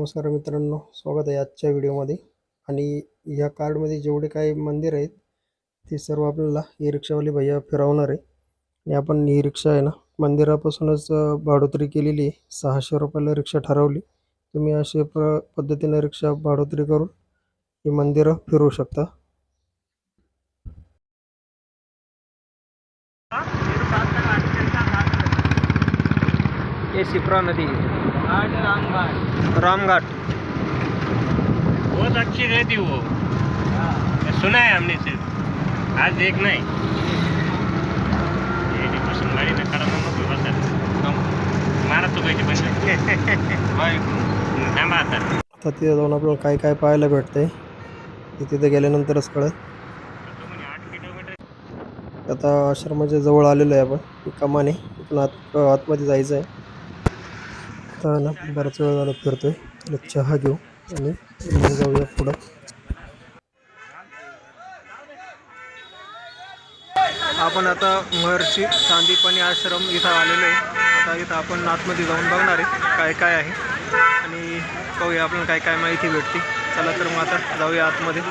नमस्कार मित्रांनो स्वागत आहे आजच्या व्हिडिओमध्ये. आणि या कार्डमध्ये जेवढे काही मंदिर आहेत ते सर्व आपल्याला ई रिक्षावाले भैया फिरवणार आहे. आणि आपण ही रिक्षा आहे ना मंदिरापासूनच भाडोत्री केलेली आहे. सहाशे रुपयाला रिक्षा ठरवली. तुम्ही असे प्र पद्धतीने रिक्षा भाडोत्री करून ही मंदिरं फिरवू शकता. ये शिप्रा नदी रामघाट. बहुत अच्छी रहती वो. सुना है हमने सिर्फ आज देख नहीं. ये डिप्रेशन गाड़ी ना खराब नको बसा मारा तो काही पण थांबा आता आता तिथे जाऊन आपल्याला काय काय पाहायला भेटतंय ते तिथे गेल्यानंतरच कळत आता आश्रमाच्या जवळ आलेलो आहे आपण ही कमान इथून आत आतमध्ये जायचं आहे. आता ना बराच वेळ झाला आहे त्याला चहा घेऊ आणि जाऊया पुढं. आपण आता महर्षी सांदीपणी आश्रम इथं आलेलो आहे. आता इथं आपण आतमध्ये जाऊन बघणार आहे काय काय आहे. आणि पाहूया आपल्याला काय काय माहिती भेटते. चला तर मग आता जाऊया आतमध्ये.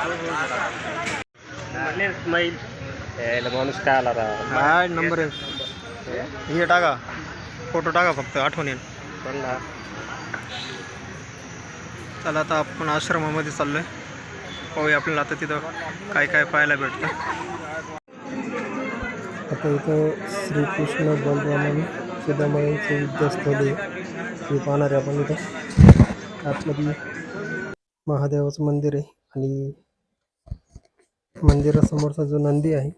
माणूस काय आला काय नंबर आहे. हे टाका. फोटो टाका फक्त आठवणीन म्हणला चला आता आपण आश्रमामध्ये चाललोय. पाहूया आपल्याला आता तिथं काय काय पाहायला भेटतं. आता इथं श्रीकृष्ण बलरामन आणि सीतामाईंचं आहे हे पाहणार आहे आपण इथं. आतमध्ये महादेवाचं मंदिर आहे आणि मंदिरासमोरचा जो नंदी आहे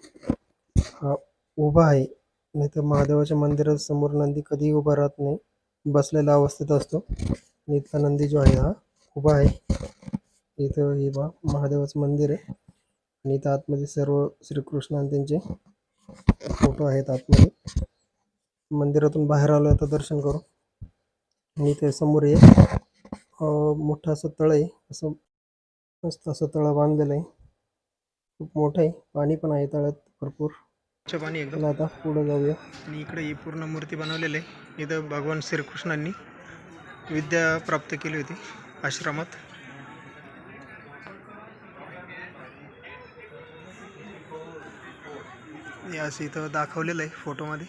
हा उभा आहे. नाही तर महादेवाच्या मंदिरासमोर नंदी कधीही उभा राहत नाही. बसलेल्या अवस्थेत असतो. आणि इथला नंदी जो आहे हा उभा आहे. इथं हे बा महादेवाचं मंदिर आहे. आणि इथं आतमध्ये सर्व श्रीकृष्ण आणि त्यांचे फोटो आहेत आतमध्ये. मंदिरातून बाहेर आलो आता दर्शन करू आणि इथे समोर एक अं, मोठं असं तळ आहे. असं मस्त असं तळं बांधलेलं आहे. खूप मोठं आहे. पाणी पण आहे तळ्यात भरपूर. पाणी एकदम. आता पुढे जाऊया. आणि इकडे ही पूर्ण मूर्ती बनवलेली आहे. इथं भगवान श्रीकृष्णांनी विद्या प्राप्त केली होती आश्रमात. असं इथं दाखवलेलं आहे फोटोमध्ये.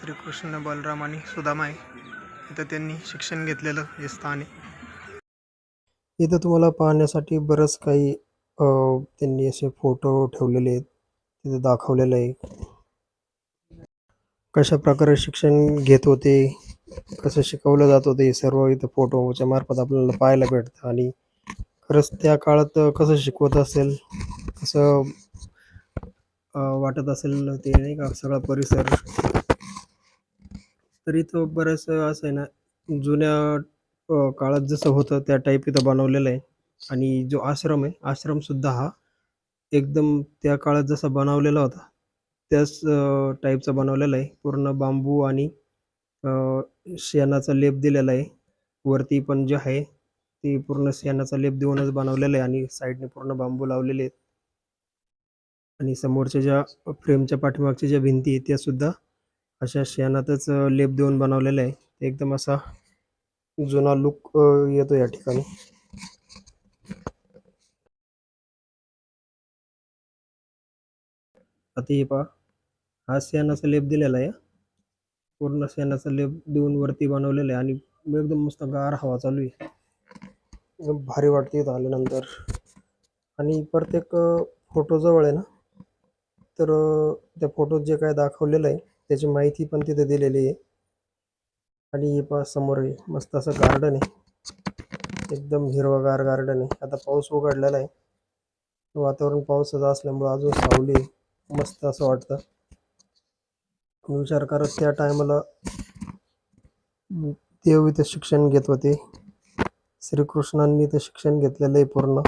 श्रीकृष्ण बलराम आणि सुदामा आहे. इथं त्यांनी शिक्षण घेतलेलं हे स्थान आहे. इथं तुम्हाला पाहण्यासाठी बरंच काही अं, त्यांनी असे फोटो ठेवलेले आहेत. तिथे दाखवलेलं आहे. कशा प्रकारे शिक्षण घेत होते कसं शिकवलं जात होते हे सर्व इथं फोटोच्या मार्फत आपल्याला पाहायला भेटतं. आणि खरंच त्या काळात कसं शिकवत असेल कसं वाटत असेल ते नाही का सगळा परिसर. तर इथं बरंच असं आहे ना जुन्या काळात जसं होतं त्या टाईप इथं बनवलेलं आहे. आणि जो आश्रम आहे आश्रमसुद्धा हा एकदम त्या काळात जसा बनवलेला होता त्याच टाईपचा बनवलेला आहे. पूर्ण बांबू आणि अ, शेणाचा लेप दिलेला आहे. वरती पण जे आहे ते पूर्ण शेणाचा लेप देऊनच बनवलेलं आहे आणि साईडने पूर्ण बांबू लावलेले आहेत. आणि समोरच्या ज्या फ्रेमच्या पाठीमागच्या ज्या भिंती आहेत त्या सुद्धा अशा शेणातच लेप देऊन बनवलेलं आहे एकदम असा जुना लुक येतो या ठिकाणी. आता हे पहा. हा शेणाचा लेप दिलेला आहे. पूर्ण शेणाचा लेप देऊन वरती बनवलेला आहे आणि एकदम मस्त गार हवा चालू आहे. भारी वाटते इथं आल्यानंतर. आणि प्रत्येक फोटो जवळ आहे ना तर त्या फोटोत जे काय दाखवलेलं आहे त्याची माहिती पण तिथे दिलेली आहे. आणि हे पहा समोर आहे मस्त असं गार्डन आहे. एकदम हिरवगार गार्डन आहे. आता पाऊस उघडलेला आहे. वातावरण पावसाचं असल्यामुळं अजून सावली आहे. मस्त असं वाटतं. विचार करत त्या टायमाला देव इथं शिक्षण घेत होते. श्रीकृष्णांनी इथं शिक्षण घेतलेलं आहे पूर्ण.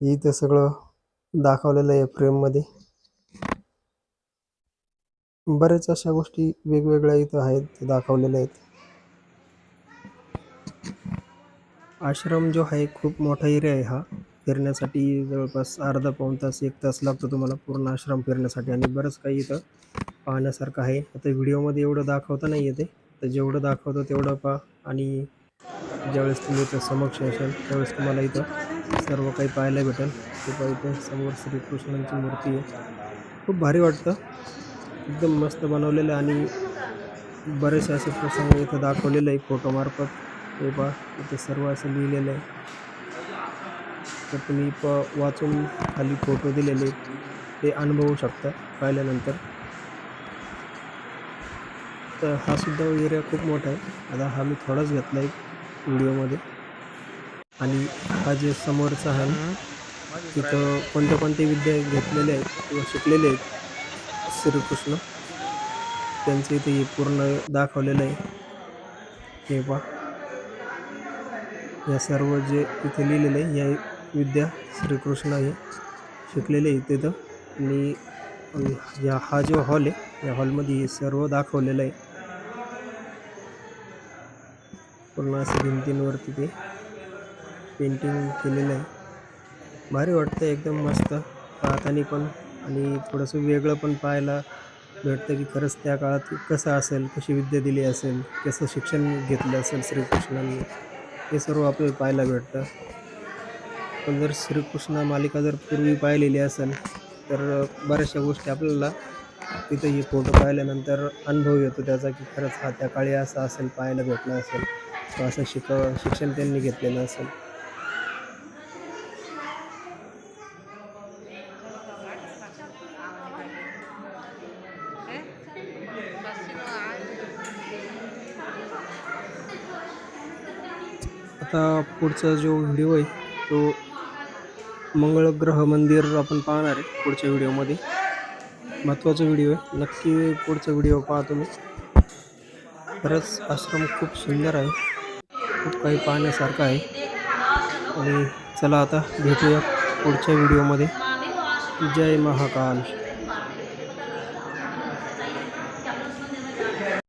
इथं सगळं दाखवलेलं आहे फ्रेममध्ये बरेच अशा गोष्टी वेगवेगळ्या इथं आहेत दाखवलेल्या आहेत. आश्रम जो आहे खूप मोठा एरिया आहे हा. फिरण्यासाठी जवळपास अर्धा पाऊण तास एक तास लागतो तुम्हाला पूर्ण आश्रम फिरण्यासाठी. आणि बरंच काही इथं पाहण्यासारखं आहे. आता व्हिडिओमध्ये एवढं दाखवता नाही येते. तर जेवढं दाखवतं तेवढं पहा. आणि ज्यावेळेस तुम्ही इथं समक्ष असाल त्यावेळेस तुम्हाला इथं सर्व काही पाहायला भेटेल. ते इथे समोर श्रीकृष्णांची मूर्ती आहे. खूप भारी वाटतं. एकदम मस्त बनवलेलं आहे आणि बरेचसे असे प्रसंग इथं दाखवलेले आहे. फोटोमार्फत हे पहा. इथे सर्व असं लिहिलेलं आहे. तर तुम्ही प वाचून खाली फोटो दिलेले आहेत, ते अनुभवू शकता पाहिल्यानंतर. तर हा सुद्धा एरिया खूप मोठा आहे. आता हा मी थोडाच घेतला आहे व्हिडिओमध्ये. आणि हा जे समोरचा आहे ना, तिथं कोणते कोणते विद्या घेतलेले आहेत किंवा शिकलेले आहेत श्रीकृष्ण त्यांचं इथे हे पूर्ण दाखवलेलं आहे. हे पा या सर्व जे इथे लिहिलेलं आहे या विद्या श्रीकृष्ण हे शिकलेले आहे तिथं आणि या हा जो हॉल आहे या हॉलमध्ये हे सर्व दाखवलेलं आहे. पूर्ण असं भिंतींवरती ते पेंटिंग केलेलं आहे. भारी वाटतं एकदम मस्त पाहताना पण. आणि थोडंसं वेगळं पण पाहायला भेटतं की खरंच त्या काळात कसं असेल कशी विद्या दिली असेल कसं शिक्षण घेतलं असेल श्रीकृष्णांनी हे सर्व आपल्याला पाहायला भेटतं. आपण जर श्रीकृष्ण मालिका जर पूर्वी पाहिलेली असेल तर बऱ्याचशा गोष्टी आपल्याला तिथे हे फोटो पाहिल्यानंतर अनुभव येतो त्याचा की खरंच हा त्या काळी असं असेल पाहायला भेटला असेल असं शिक शिक्षण त्यांनी घेतलेलं असेल. आता पुढचा जो व्हिडिओ आहे तो मंगळग्रह मंदिर आपण पाहणार आहे पुढच्या व्हिडिओमध्ये. महत्त्वाचा व्हिडिओ आहे. नक्की पुढचा व्हिडिओ पाहा तुम्ही. खरंच आश्रम खूप सुंदर आहे. खूप काही पाहण्यासारखं आहे. आणि चला आता भेटूया पुढच्या व्हिडिओमध्ये. जय महाकाल.